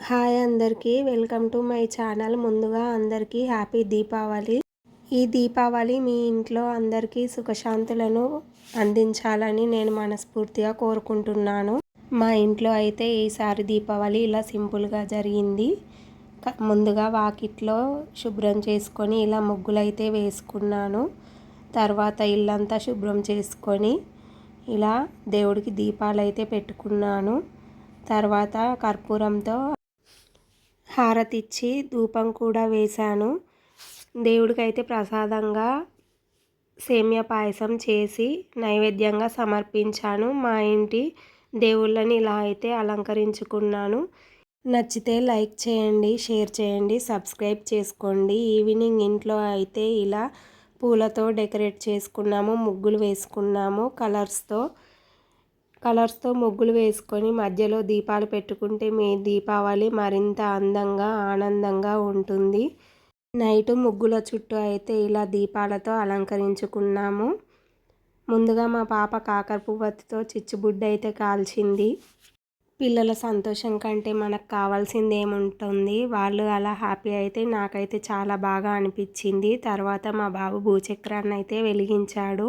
Hi అందరికీ welcome to my channel. ముందుగా అందరికీ హ్యాపీ దీపావళి. ఈ దీపావళి మీ ఇంట్లో అందరికీ సుఖశాంతులను అందించాలని నేను మనస్ఫూర్తిగా కోరుకుంటున్నాను. మా ఇంట్లో అయితే ఈసారి దీపావళి ఇలా సింపుల్గా జరిగింది. ముందుగా వాకిట్లో శుభ్రం చేసుకొని ఇలా ముగ్గులైతే వేసుకున్నాను. తర్వాత ఇల్లంతా శుభ్రం చేసుకొని ఇలా దేవుడికి దీపాలు అయితే పెట్టుకున్నాను. తర్వాత కర్పూరంతో హారతిచ్చి ధూపం కూడా వేశాను. దేవుడికైతే ప్రసాదంగా సేమియా పాయసం చేసి నైవేద్యంగా సమర్పించాను. మా ఇంటి దేవుళ్ళని ఇలా అయితే అలంకరించుకున్నాను. నచ్చితే లైక్ చేయండి షేర్ చేయండి సబ్స్క్రైబ్ చేసుకోండి. ఈవినింగ్ ఇంట్లో అయితే ఇలా పూలతో డెకరేట్ చేసుకున్నాము ముగ్గులు వేసుకున్నాము కలర్స్తో. కలర్స్తో ముగ్గులు వేసుకొని మధ్యలో దీపాలు పెట్టుకుంటే మీ దీపావళి మరింత అందంగా ఆనందంగా ఉంటుంది. నైట్ ముగ్గుల చుట్టూ అయితే ఇలా దీపాలతో అలంకరించుకున్నాము. ముందుగా మా పాప కాకర పువ్వతితో చిచ్చుబుడ్డ అయితే కాల్చింది. పిల్లల సంతోషం కంటే మనకు కావాల్సింది ఏముంటుంది వాళ్ళు అలా హ్యాపీ అయితే నాకైతే చాలా బాగా అనిపించింది. తర్వాత మా బాబు భూచక్రాన్ని అయితే వెలిగించాడు.